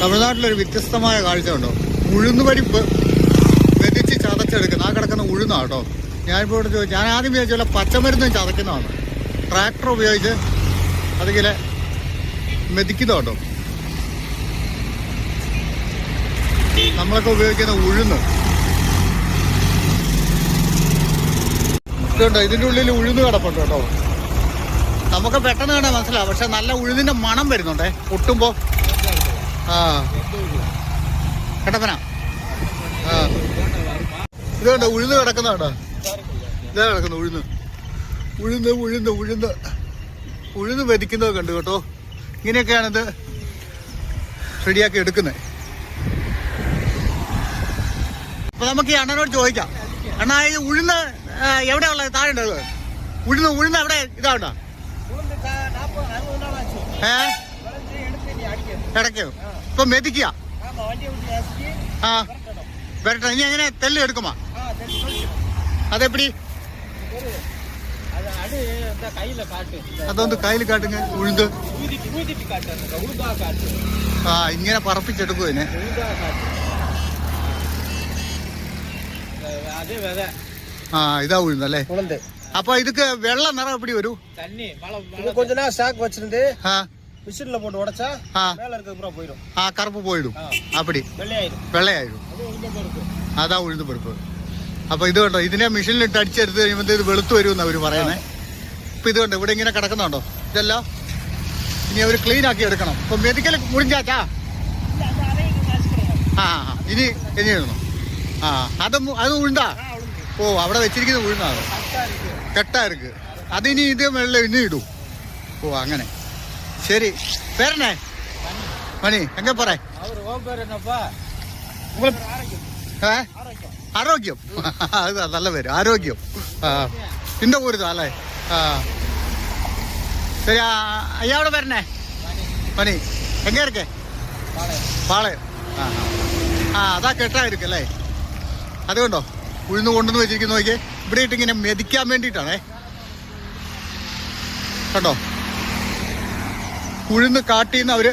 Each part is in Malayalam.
തമിഴ്നാട്ടിലൊരു വ്യത്യസ്തമായ കാഴ്ച ഉണ്ടോ ഉഴുന്നുപരിപ്പ് വെതിച്ച് ചതച്ചെടുക്കുന്ന ആ കിടക്കുന്ന ഉഴുന്നാ കേട്ടോ. ഞാനിപ്പോൾ ഇവിടെ ചോദിച്ചു ഞാൻ ആദ്യം വിചാരിച്ചു പച്ചമരുന്നും ചതക്കുന്നതാണ് ട്രാക്ടർ ഉപയോഗിച്ച് അതിങ്ങനെ മെതിക്കുന്ന കേട്ടോ. നമ്മളൊക്കെ ഉപയോഗിക്കുന്ന ഉഴുന്ന്. ഇതുണ്ടോ? ഇതിന്റെ ഉള്ളിൽ ഉഴുന്ന് കിടപ്പുണ്ട് കേട്ടോ. നമുക്ക് പെട്ടെന്ന് തന്നെ മനസ്സിലാവും. പക്ഷെ നല്ല ഉഴുതിന്റെ മണം വരുന്നുണ്ടേ. പൊട്ടുമ്പോ ആ. കട്ടപ്പന. ആ. ഉഴുന്ന് കിടക്കുന്നാണ്ടോ ഇതാ കിടക്കുന്നു ഉഴുന്ന്. ഉഴുന്ന് ഉഴുന്ന് ഉഴുന്ന്. ഉഴുന്ന് വരിക്കുന്നത് കണ്ടു കേട്ടോ. ഇങ്ങനെയൊക്കെയാണിത് റെഡിയാക്കി എടുക്കുന്നത് അപ്പൊ നമുക്ക് ഈ അണ്ണനോട് ചോദിക്കാം. അണ്ണാ ഈ ഉഴുന്ന് എവിടെയാ ഉള്ളത്? താഴെ ഉണ്ടോ ഉഴുന്ന് ഉഴുന്ന് അവിടെ ഇതാ ഉണ്ടോ? ഏഹ് ഇടയ്ക്ക്. ഇപ്പൊ മെതിക്കുക ആ. വരട്ടെ. ഇനി എങ്ങനെ? തെല്ല് എടുക്കുമോ? അതെപ്പടി? അതൊന്ന് കയ്യിൽ കാട്ടുങ്ങ ഉഴുത് ആ ഇങ്ങനെ പറപ്പിച്ചെടുക്കും അതിനെ. ആ ഇതാ ഉഴുന്നല്ലേ അപ്പൊ ഇതൊക്കെ വെള്ളം നിറം എപ്പടി വരൂ? കൊഞ്ചനാ സ്റ്റാക്ക് വെച്ചിട്ടുണ്ട്. மிஷின்ல പോട്ട് ഉടച്ചാ மேல இருக்கிறது பூரா போயிடும் ஆ கருப்பு போயிடும் அப்படி வெள்ளையாயிடும் வெள்ளையாயிடும் அதான் உளுந்து பருப்பு അപ്പൊ ഇത് കണ്ടോ ഇതിനെ മെഷീനിലിട്ട് അടിച്ചെടുത്ത് കഴിയുമ്പോൾ ഇത് വെളുത്തു വരുമെന്ന് അവർ പറയണേ ഇപ്പൊ ഇത് കണ്ടോ ഇവിടെ ഇങ്ങനെ കിടക്കുന്നുണ്ടോ? ഇതെല്ലാം. ഇനി അവർ ക്ലീൻ ആക്കി എടുക്കണം. ഇപ്പൊ മെഡിക്കൽ മുറിഞ്ചാച്ചാ? ആ ഇനി ഇനി എഴുതണം ആ അത് അത് ഉഴുണ്ടാ ഓ അവിടെ വെച്ചിരിക്കുന്നത് ഉഴുന്നാണ് കെട്ടാ ഇരിക്ക്. അതിനി ഇത് വെള്ളം ഇനി ഇടും. ഓ അങ്ങനെ. ശരി പേരനെ മണി എങ്ങനെ പറ அவர் ஓ பேர் என்னப்பா உங்களுக்கு ஆரோக்கியம் ഏ ஆரோக்கியம் ആരോഗ്യം അത് നല്ല പേര് ആരോഗ്യം ആ ഇന്ന ഊരുതാ അല്ലേ ആ ശരി ആ, അയ്യാവിടെ വരണേ പണി എങ്ങ ഇരിക്കേ பாளையம் പാളയം ആ ആ. ആ അതാ കെട്ടായിരിക്കും അല്ലേ അതുകൊണ്ടോ ഉഴുന്ന് കൊണ്ടുവന്ന് വെച്ചിരിക്കുന്നു നോക്കിയേ ഇവിടെ ഇട്ട് ഇങ്ങനെ മെതിക്കാൻ വേണ്ടിയിട്ടാണേ കണ്ടോ ഉഴുന്ന് കാട്ടിന്ന് അവർ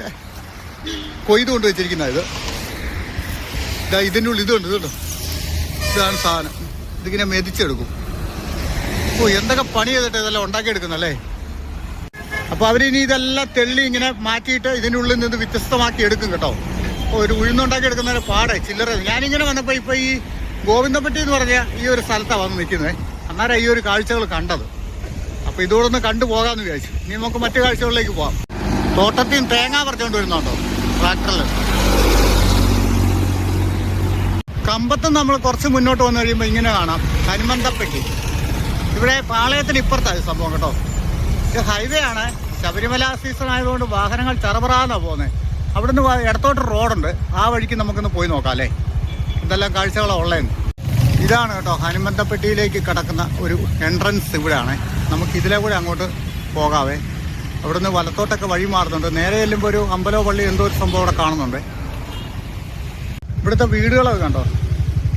കൊയ്ത് കൊണ്ട് വെച്ചിരിക്കുന്ന ഇത്. ഇതാ ഇതിന്റെ ഉള്ളിൽ ഇതുണ്ട് ഇതുണ്ട്. ഇതാണ് സാധനം. ഇതിങ്ങനെ മെതിച്ചെടുക്കും. ഓ എന്തൊക്കെ പണി ചെയ്തിട്ട് ഇതെല്ലാം ഉണ്ടാക്കിയെടുക്കുന്നല്ലേ അപ്പൊ അവരിനി ഇതെല്ലാം തെള്ളി ഇങ്ങനെ മാറ്റിയിട്ട് ഇതിന്റെ ഉള്ളിൽ നിന്ന് വ്യത്യസ്തമാക്കി എടുക്കും കേട്ടോ. അപ്പൊ ഒരു ഉഴുന്നുണ്ടാക്കി എടുക്കുന്ന ഒരു പാടെ ചില്ലറ. ഞാനിങ്ങനെ വന്നപ്പോ ഇപ്പൊ ഈ ഗോവിന്ദപ്പെട്ടി എന്ന് പറഞ്ഞ ഈ ഒരു സ്ഥലത്താണ് വന്ന് നിൽക്കുന്നത് അന്നേരം ഈ ഒരു കാഴ്ചകൾ കണ്ടത്. അപ്പൊ ഇതോടൊന്ന് കണ്ടു പോകാന്ന് വിചാരിച്ചു. ഇനി നമുക്ക് മറ്റു കാഴ്ചകളിലേക്ക് പോവാം. തോട്ടത്തിൽ തേങ്ങ പറിച്ചുകൊണ്ട് വരുന്നുണ്ടോ? ട്രാക്ടറിൽ കമ്പത്ത് നമ്മൾ കുറച്ച് മുന്നോട്ട് വന്നു കഴിയുമ്പോൾ ഇങ്ങനെ കാണാം. ഹനുമന്തപ്പെട്ടി ഇവിടെ പാളയത്തിന് ഇപ്പുറത്താണ് സംഭവം കേട്ടോ. ഇത് ഹൈവേ ആണ്. ശബരിമല സീസൺ ആയതുകൊണ്ട് വാഹനങ്ങൾ ചെറപറാന്നാ പോകുന്നത് അവിടുന്ന് ഇടത്തോട്ട് റോഡുണ്ട്. ആ വഴിക്ക് നമുക്കൊന്ന് പോയി നോക്കാം അല്ലേ? എന്തെല്ലാം കാഴ്ചകളാണ് ഉള്ളതെന്ന്. ഇതാണ് കേട്ടോ ഹനുമന്തപ്പെട്ടിയിലേക്ക് കിടക്കുന്ന ഒരു എൻട്രൻസ് ഇവിടെയാണ് നമുക്ക് ഇതിലെ കൂടെ അങ്ങോട്ട് പോകാവേ. അവിടുന്ന് വലത്തോട്ടൊക്കെ വഴി മാറുന്നുണ്ട്. നേരെ ചെല്ലുമ്പോൾ ഒരു അമ്പലോ പള്ളി എന്തോ ഒരു സംഭവം അവിടെ കാണുന്നുണ്ട്. ഇവിടുത്തെ വീടുകളൊക്കെ കണ്ടോ?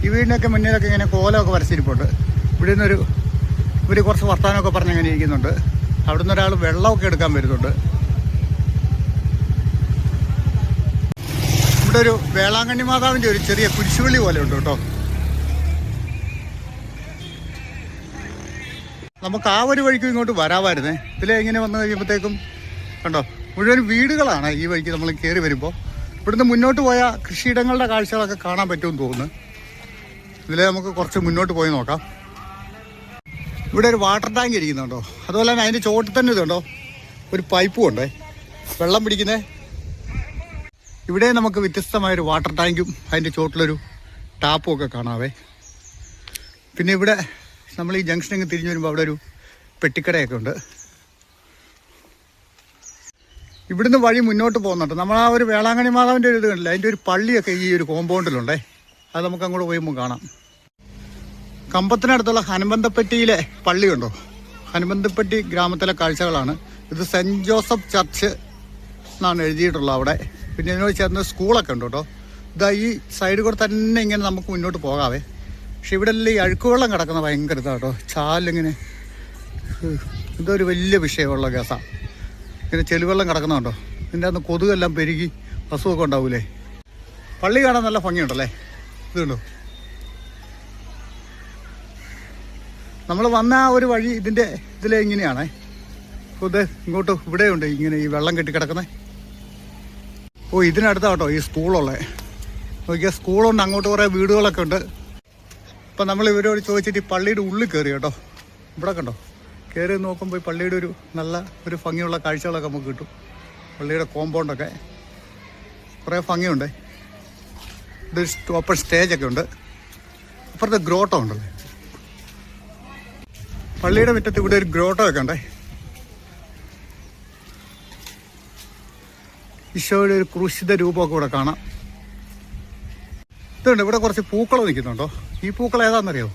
ഈ വീടിനൊക്കെ മുന്നിലൊക്കെ ഇങ്ങനെ കോലമൊക്കെ വരച്ചിരിപ്പുണ്ട്. ഇവിടെ നിന്നൊരു ഇവർ കുറച്ച് വർത്തമാനമൊക്കെ പറഞ്ഞ് ഇങ്ങനെ ഇരിക്കുന്നുണ്ട്. അവിടുന്ന് ഒരാൾ വെള്ളമൊക്കെ എടുക്കാൻ വരുന്നുണ്ട്. ഇവിടെ ഒരു വേളാങ്കണ്ണി മാതാവിന്റെ ഒരു ചെറിയ കുരിശുപള്ളി പോലെ ഉണ്ട് കേട്ടോ. നമുക്ക് ആ ഒരു വഴിക്കും ഇങ്ങോട്ട് വരാമായിരുന്നേ. ഇതിലെ ഇങ്ങനെ വന്നു കഴിയുമ്പോഴത്തേക്കും കണ്ടോ മുഴുവൻ വീടുകളാണ് ഈ വഴിക്ക് നമ്മൾ കയറി വരുമ്പോൾ. ഇവിടുന്ന് മുന്നോട്ട് പോയ കൃഷിയിടങ്ങളുടെ കാഴ്ചകളൊക്കെ കാണാൻ പറ്റുമെന്ന് തോന്നുന്നു. ഇതിലെ നമുക്ക് കുറച്ച് മുന്നോട്ട് പോയി നോക്കാം. ഇവിടെ ഒരു വാട്ടർ ടാങ്ക് ഇരിക്കുന്നുണ്ടോ? അതുപോലെ തന്നെ അതിന്റെ ചോട്ടിൽ തന്നെ ഇതുണ്ടോ? ഒരു പൈപ്പും ഉണ്ടേ. വെള്ളം പിടിക്കുന്നേ. ഇവിടെ നമുക്ക് വ്യത്യസ്തമായൊരു വാട്ടർ ടാങ്കും അതിന്റെ ചോട്ടിലൊരു ടാപ്പും ഒക്കെ കാണാവേ. പിന്നെ ഇവിടെ നമ്മൾ ഈ ജംഗ്ഷൻ ജംഗ്ഷനിൽ തിരിഞ്ഞു വരുമ്പോൾ അവിടെ ഒരു പെട്ടിക്കടയൊക്കെ ഉണ്ട്. ഇവിടുന്ന് വഴി മുന്നോട്ട് പോകുന്നുണ്ട്. നമ്മൾ ആ ഒരു വേളാങ്കണ്ണി മാതാവിന്റെ ഒരു ഇത് കണ്ടില്ല? അതിന്റെ ഒരു പള്ളിയൊക്കെ ഈ ഒരു കോമ്പൗണ്ടിലുണ്ടേ. അത് നമുക്ക് അങ്ങോട്ട് പോയുമ്പോൾ കാണാം. കമ്പത്തിനടുത്തുള്ള ഹനുമന്തപ്പെട്ടിയിലെ പള്ളിയുണ്ടോ? ഹനുമന്തപ്പെട്ടി ഗ്രാമത്തിലെ കാഴ്ചകളാണ്. ഇത് സെന്റ് ജോസഫ് ചർച്ച് എന്നാണ് എഴുതിയിട്ടുള്ളത് അവിടെ. പിന്നെ ഇതിനോട് ചേർന്ന് സ്കൂളൊക്കെ ഉണ്ട് കേട്ടോ. ഇതാ ഈ സൈഡ് കൂടെ തന്നെ ഇങ്ങനെ നമുക്ക് മുന്നോട്ട് പോകാവേ. പക്ഷെ ഇവിടെ എല്ലാം ഈ അഴുക്കുവെള്ളം കിടക്കുന്ന ഭയങ്കര ഇതാട്ടോ ചാലിങ്ങനെ. എന്തൊരു വലിയ വിഷയമുള്ള കേസാണ് ഇങ്ങനെ ചെളിവെള്ളം കിടക്കുന്നുണ്ടോ ഇതിന്റെ അന്ന് കൊതുകെല്ലാം പെരുകി അസുഖമൊക്കെ ഉണ്ടാവൂലേ? പള്ളി കാണാൻ നല്ല ഭംഗിയുണ്ടല്ലേ? ഇതുണ്ടോ നമ്മൾ വന്ന ആ ഒരു വഴി ഇതിന്റെ ഇതിലെ ഇങ്ങനെയാണേ. ഇത് ഇങ്ങോട്ട് ഇവിടെയുണ്ട് ഇങ്ങനെ ഈ വെള്ളം കെട്ടിക്കിടക്കുന്നത് ഓ ഇതിനടുത്താട്ടോ ഈ സ്കൂളുള്ളത് നോക്കിയാൽ സ്കൂളുണ്ട് അങ്ങോട്ട് കുറേ വീടുകളൊക്കെ ഉണ്ട്. അപ്പം നമ്മൾ ഇവരോട് ചോദിച്ചിട്ട് ഈ പള്ളിയുടെ ഉള്ളിൽ കയറി കേട്ടോ. ഇവിടെ കണ്ടോ? കയറി നോക്കുമ്പോൾ ഈ പള്ളിയുടെ ഒരു നല്ല ഒരു ഭംഗിയുള്ള കാഴ്ചകളൊക്കെ നമുക്ക് കിട്ടും. പള്ളിയുടെ കോമ്പൗണ്ടൊക്കെ കുറേ ഭംഗിയുണ്ട്. ഇതൊരു ഓപ്പൺ സ്റ്റേജൊക്കെ ഉണ്ട്. അപ്പുറത്ത് ഗ്രോട്ടോ ഉണ്ടല്ലേ? പള്ളിയുടെ മുറ്റത്ത് ഇവിടെ ഒരു ഗ്രോട്ടോ ഒക്കെ ഉണ്ടേ. ഈശോയുടെ ഒരു ക്രൂശിത രൂപമൊക്കെ ഇവിടെ കാണാം. ഇതുണ്ട് ഇവിടെ കുറച്ച് പൂക്കൾ നിൽക്കുന്നുണ്ടോ? ഈ പൂക്കൾ ഏതാണെന്നറിയോ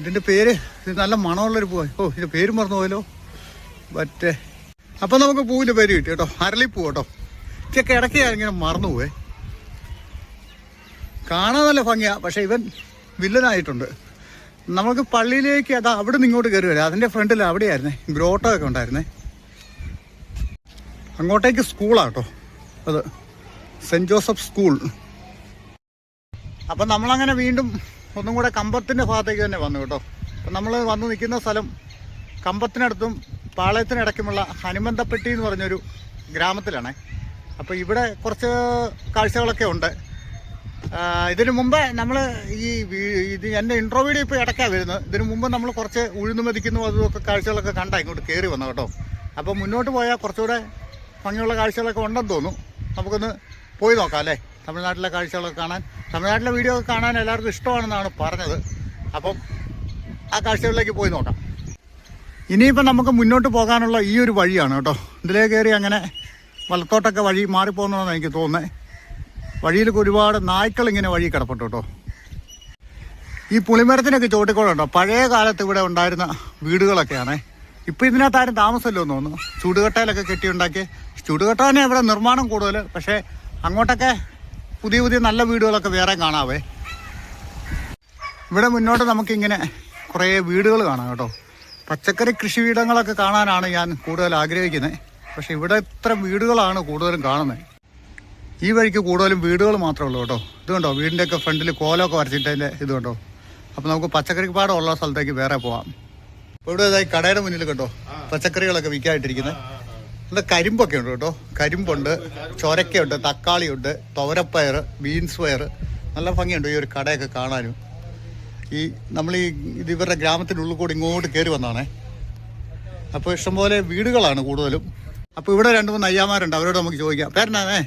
ഇതിന്റെ പേര് ഇത് നല്ല മണമുള്ളൊരു പൂവായി ഓ ഇതിന്റെ പേര് മറന്നു പോയല്ലോ. മറ്റേ അപ്പം നമുക്ക് പൂവിന്റെ പേര് കിട്ടി കേട്ടോ. അരളിപ്പൂ കേട്ടോ. ഇതൊക്കെ ഇടയ്ക്ക് ഇങ്ങനെ മറന്നു പോവേ കാണാൻ നല്ല ഭംഗിയാ പക്ഷെ ഇവൻ വില്ലനായിട്ടുണ്ട്. നമുക്ക് പള്ളിയിലേക്ക് അത് അവിടെ നിന്ന് ഇങ്ങോട്ട് കയറി വരാം. അതിന്റെ ഫ്രണ്ടിൽ അവിടെയായിരുന്നേ ഗ്രോട്ടോ ഒക്കെ ഉണ്ടായിരുന്നേ. അങ്ങോട്ടേക്ക് സ്കൂളാട്ടോ അത് സെന്റ് ജോസഫ് സ്കൂൾ. അപ്പം നമ്മളങ്ങനെ വീണ്ടും ഒന്നും കൂടെ കമ്പത്തിന്റെ ഭാഗത്തേക്ക് തന്നെ വന്നു കേട്ടോ. അപ്പം നമ്മൾ വന്ന് നിൽക്കുന്ന സ്ഥലം കമ്പത്തിനടുത്തും പാളയത്തിനിടയ്ക്കുമുള്ള ഹനുമന്തപ്പെട്ടി എന്ന് പറഞ്ഞൊരു ഗ്രാമത്തിലാണ്. അപ്പോൾ ഇവിടെ കുറച്ച് കാഴ്ചകളൊക്കെ ഉണ്ട്. ഇതിനു മുമ്പ് നമ്മൾ ഈ ഇത് എന്റെ ഇൻട്രോ വീഡിയോ ഇപ്പോൾ ഇടയ്ക്കാണ് വരുന്നത്. ഇതിനു മുമ്പ് നമ്മൾ കുറച്ച് ഉഴുന്നു മതിക്കുന്നു അതുമൊക്കെ കാഴ്ചകളൊക്കെ കണ്ടാ ഇങ്ങോട്ട് കയറി വന്നു കേട്ടോ. അപ്പോൾ മുന്നോട്ട് പോയാൽ കുറച്ചുകൂടെ ഭംഗിയുള്ള കാഴ്ചകളൊക്കെ ഉണ്ടെന്ന് തോന്നുന്നു നമുക്കൊന്ന് പോയി നോക്കാം അല്ലേ? തമിഴ്നാട്ടിലെ കാഴ്ചകളൊക്കെ കാണാൻ. തമിഴ്നാട്ടിലെ വീഡിയോ ഒക്കെ കാണാൻ എല്ലാവർക്കും ഇഷ്ടമാണെന്നാണ് പറഞ്ഞത്. അപ്പം ആ കാഴ്ചകളിലേക്ക് പോയി നോക്കാം. ഇനിയിപ്പം നമുക്ക് മുന്നോട്ട് പോകാനുള്ള ഈ ഒരു വഴിയാണ് കേട്ടോ. ഇതിലേ കയറി അങ്ങനെ വലത്തോട്ടൊക്കെ വഴി മാറിപ്പോകുന്നതെന്ന് എനിക്ക് തോന്നുന്നത് വഴിയിലൊക്കെ ഒരുപാട് നായ്ക്കൾ ഇങ്ങനെ വഴി കിടപ്പുണ്ട് കേട്ടോ. ഈ പുളിമരത്തിനൊക്കെ ചോട്ടിക്കോളുണ്ടോ? പഴയ കാലത്ത് ഇവിടെ ഉണ്ടായിരുന്ന വീടുകളൊക്കെയാണേ. ഇപ്പം ഇതിനകത്ത് ആരും എന്ന് തോന്നുന്നു. ചുടുകട്ടയിലൊക്കെ കെട്ടിയുണ്ടാക്കി ചുടുകട്ട തന്നെ ഇവിടെ നിർമ്മാണം കൂടുതൽ പക്ഷേ അങ്ങോട്ടൊക്കെ പുതിയ പുതിയ നല്ല വീടുകളൊക്കെ വേറെ കാണാവേ. ഇവിടെ മുന്നോട്ട് നമുക്കിങ്ങനെ കുറേ വീടുകൾ കാണാം കേട്ടോ. പച്ചക്കറി കൃഷിയിടങ്ങളൊക്കെ കാണാനാണ് ഞാൻ കൂടുതൽ ആഗ്രഹിക്കുന്നത്. പക്ഷെ ഇവിടെ ഇത്ര വീടുകളാണ് കൂടുതലും കാണുന്നത്. ഈ വഴിക്ക് കൂടുതലും വീടുകൾ മാത്രമേ ഉള്ളൂ കേട്ടോ. ഇത് കണ്ടോ? വീടിന്റെയൊക്കെ ഫ്രണ്ടിൽ കോലമൊക്കെ വരച്ചിട്ടതിന്റെ ഇത് കണ്ടോ? അപ്പോൾ നമുക്ക് പച്ചക്കറി പാടം ഉള്ള സ്ഥലത്തേക്ക് വേറെ പോവാം. ഇവിടെ ഇതായി കടയുടെ മുന്നിൽ കണ്ടോ? പച്ചക്കറികളൊക്കെ വിൽക്കായിട്ടിരിക്കുന്നത് അത് കരിമ്പൊക്കെ ഉണ്ട് കേട്ടോ. കരിമ്പുണ്ട് ചൊരക്കയുണ്ട് തക്കാളിയുണ്ട് തോരപ്പയർ ബീൻസ് പയർ നല്ല ഭംഗിയുണ്ട് ഈ ഒരു കടയൊക്കെ കാണാനും. ഈ നമ്മൾ ഈ ഇത് ഇവരുടെ ഗ്രാമത്തിനുള്ളിൽ കൂടി ഇങ്ങോട്ട് കയറി വന്നാണേ. അപ്പോൾ ഇഷ്ടംപോലെ വീടുകളാണ് കൂടുതലും. അപ്പോൾ ഇവിടെ രണ്ട് മൂന്ന് അയ്യാമാരുണ്ട് അവരോട് നമുക്ക് ചോദിക്കാം. പേരനാണേ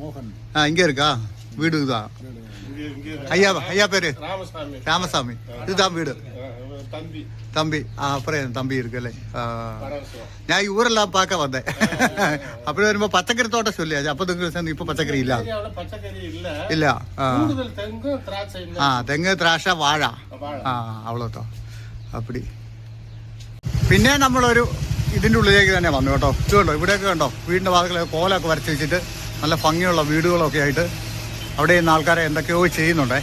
മോഹൻ. ആ ഇങ്ങനെ ഇരിക്കാ വീട് ഇതാ. അയ്യാ അയ്യാ പേര്? രാമസ്വാമി. ഇതാ വീട്. தம்பி தம்பி ஆ அப்புறம் என் தம்பி இருக்குல்ல ஆ. பரவசம் ഞാൻ ഈ ഊരെല്ലാം പാക്ക വന്നേ അപ്പോൾ വരുമ്പോ പച്ചക്കറി തോട്ടം ചൊല്ലിയാ അപ്പൊ നിങ്ങൾ ചെന്ന് ഇപ്പൊ പച്ചക്കറി ഇല്ല ஏரியாவுல பச்சைக்கறி இல்ல ഇല്ല ആ கூடுதல் தெங்கும் திராட்சை இல்ல ആ തെങ്ങ് ദ്രാക്ഷ വാഴ வாழை. ആ അവളോട്ടോ അപ്പടി പിന്നെ നമ്മളൊരു ഇതിന്റെ ഉള്ളിലേക്ക് തന്നെ വന്നു കേട്ടോ ഇത് കണ്ടോ ഇവിടെയൊക്കെ കണ്ടോ വീടിന്റെ വാതിലെ കോലൊക്കെ വരച്ച് വെച്ചിട്ട് നല്ല ഭംഗിയുള്ള വീടുകളൊക്കെ ആയിട്ട് അവിടെ ഇന്ന് ആൾക്കാരെ എന്തൊക്കെയോ ചെയ്യുന്നുണ്ടേ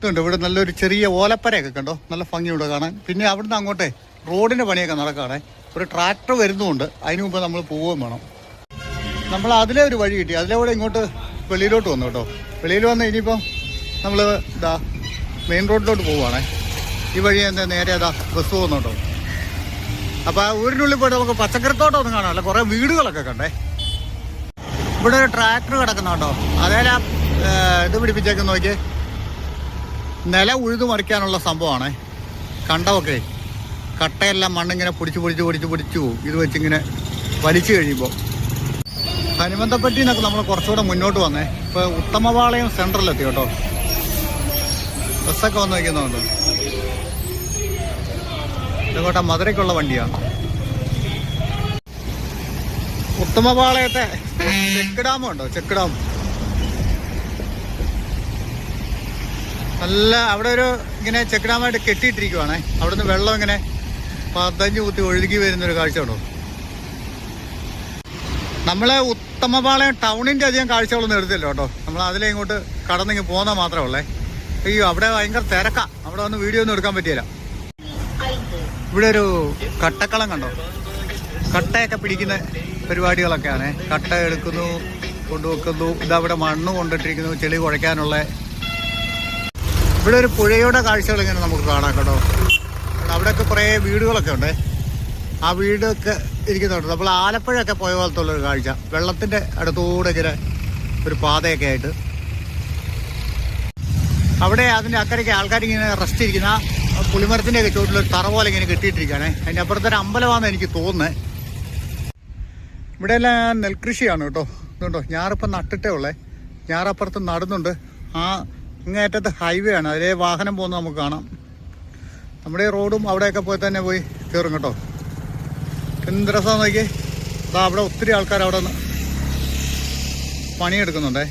ഇതുണ്ട്. ഇവിടെ നല്ലൊരു ചെറിയ ഓലപ്പരയൊക്കെ കണ്ടോ? നല്ല ഭംഗിയുണ്ട് കാണാൻ. പിന്നെ അവിടുന്ന് അങ്ങോട്ടേ റോഡിന്റെ പണിയൊക്കെ നടക്കുകയാണേ ഒരു ട്രാക്ടർ വരുന്നുണ്ട്. അതിനു മുമ്പ് നമ്മൾ പോവുകയും വേണം. നമ്മൾ അതിലെ ഒരു വഴി കിട്ടി. അതിലെ കൂടെ ഇങ്ങോട്ട് വെളിയിലോട്ട് വന്നു കേട്ടോ. വെളിയിൽ വന്ന് ഇനിയിപ്പോൾ നമ്മൾ ഇതാ മെയിൻ റോഡിലോട്ട് പോവുകയാണേ. ഈ വഴി എന്താ നേരെ അതാ ബസ് പോകുന്നുണ്ടോ അപ്പോൾ ആ ഊരിനുള്ളിൽ പോയിട്ട് നമുക്ക് പച്ചക്കറിത്തോട്ടം ഒന്നും കാണാമല്ലോ കുറേ വീടുകളൊക്കെ കണ്ടേ. ഇവിടെ ഒരു ട്രാക്ടർ കിടക്കുന്നുണ്ടോ അതേലാ ഇത് പിടിപ്പിച്ചേക്കുന്ന നോക്കി നില ഉഴുതു മറിക്കാനുള്ള സംഭവമാണ്. കണ്ടമൊക്കെ കട്ടയെല്ലാം മണ്ണിങ്ങനെ പൊടിച്ച് പൊടിച്ച് പൊടിച്ച് പൊടിച്ചു ഇത് വെച്ചിങ്ങനെ വലിച്ചു കഴിയുമ്പോൾ. ഹനുമന്തപ്പട്ടി എന്നൊക്കെ നമ്മൾ കുറച്ചുകൂടെ മുന്നോട്ട് വന്നേ. ഇപ്പോൾ ഉത്തമപാളയം സെന്ററിലെത്തി കേട്ടോ. ബസ്സൊക്കെ വന്ന് വയ്ക്കുന്നുണ്ട് ഇതോട്ടെ മധുരയ്ക്കുള്ള വണ്ടിയാണ്. ഉത്തമപാളയത്തെ ചെക്ക് ഡാമുണ്ടോ? Check dam. നല്ല അവിടെ ഒരു ഇങ്ങനെ ചെക്ക് ഡാമായിട്ട് കെട്ടിയിട്ടിരിക്കുവാണേ. അവിടുന്ന് വെള്ളം ഇങ്ങനെ പതഞ്ഞു കുത്തി ഒഴുകി വരുന്നൊരു കാഴ്ച ഉണ്ടോ നമ്മളെ ഉത്തമപാളയം ടൗണിന്റെ അധികം കാഴ്ചകളൊന്നും എടുത്തില്ല കേട്ടോ. നമ്മൾ അതിലേ ഇങ്ങോട്ട് കടന്നിങ്ങ് പോകുന്ന മാത്രമേ ഉള്ളേ. അയ്യോ അവിടെ ഭയങ്കര തിരക്കാ. അവിടെ വന്ന് വീഡിയോ ഒന്നും എടുക്കാൻ പറ്റിയില്ല. ഇവിടെ ഒരു കട്ടക്കളം കണ്ടോ? കട്ടയൊക്കെ പിടിക്കുന്ന പരിപാടികളൊക്കെയാണ്. കട്ട എടുക്കുന്നു കൊണ്ടുവെക്കുന്നു. ഇതവിടെ മണ്ണ് കൊണ്ടിട്ടിരിക്കുന്നു ചെളി കുഴയ്ക്കാനുള്ള ഇവിടെ ഒരു പുഴയുടെ കാഴ്ചകൾ ഇങ്ങനെ നമുക്ക് കാണാം കേട്ടോ. അവിടെയൊക്കെ കുറേ വീടുകളൊക്കെ ഉണ്ട്. ആ വീടൊക്കെ ഇരിക്കുന്നുണ്ട്. നമ്മൾ ആലപ്പുഴയൊക്കെ പോയ പോലത്തെ ഉള്ളൊരു കാഴ്ച. വെള്ളത്തിന്റെ അടുത്തൂടെ ഇങ്ങനെ ഒരു പാതയൊക്കെ ആയിട്ട്. അവിടെ അതിന്റെ അക്കരയ്ക്ക് ആൾക്കാർ ഇങ്ങനെ റെസ്റ്റ് ഇരിക്കുന്ന പുളിമരത്തിന്റെ ഒക്കെ ചുവട്ടിലൊരു തറ പോലെ ഇങ്ങനെ കെട്ടിയിട്ടിരിക്കുകയാണ്. അതിന്റെ അപ്പുറത്തൊരു അമ്പലമാണെന്ന് എനിക്ക് തോന്നുന്നത് ഇവിടെ എല്ലാം നെൽകൃഷിയാണ് കേട്ടോ. ഇതുണ്ടോ? ഞാറിപ്പം നട്ടിട്ടേ ഉള്ളേ. ഞാറപ്പുറത്ത് നടുന്നുണ്ട്. ആ ഇങ്ങേറ്റത്ത് ഹൈവേ ആണ്. അതിലെ വാഹനം പോകുന്നത് നമുക്ക് കാണാം. നമ്മുടെ ഈ റോഡും അവിടെയൊക്കെ പോയി തന്നെ പോയി കയറും കേട്ടോ. എന്ത് രസമാണെന്ന് നോക്കി അതാ അവിടെ ഒത്തിരി ആൾക്കാർ അവിടെ നിന്ന് പണിയെടുക്കുന്നുണ്ടേ.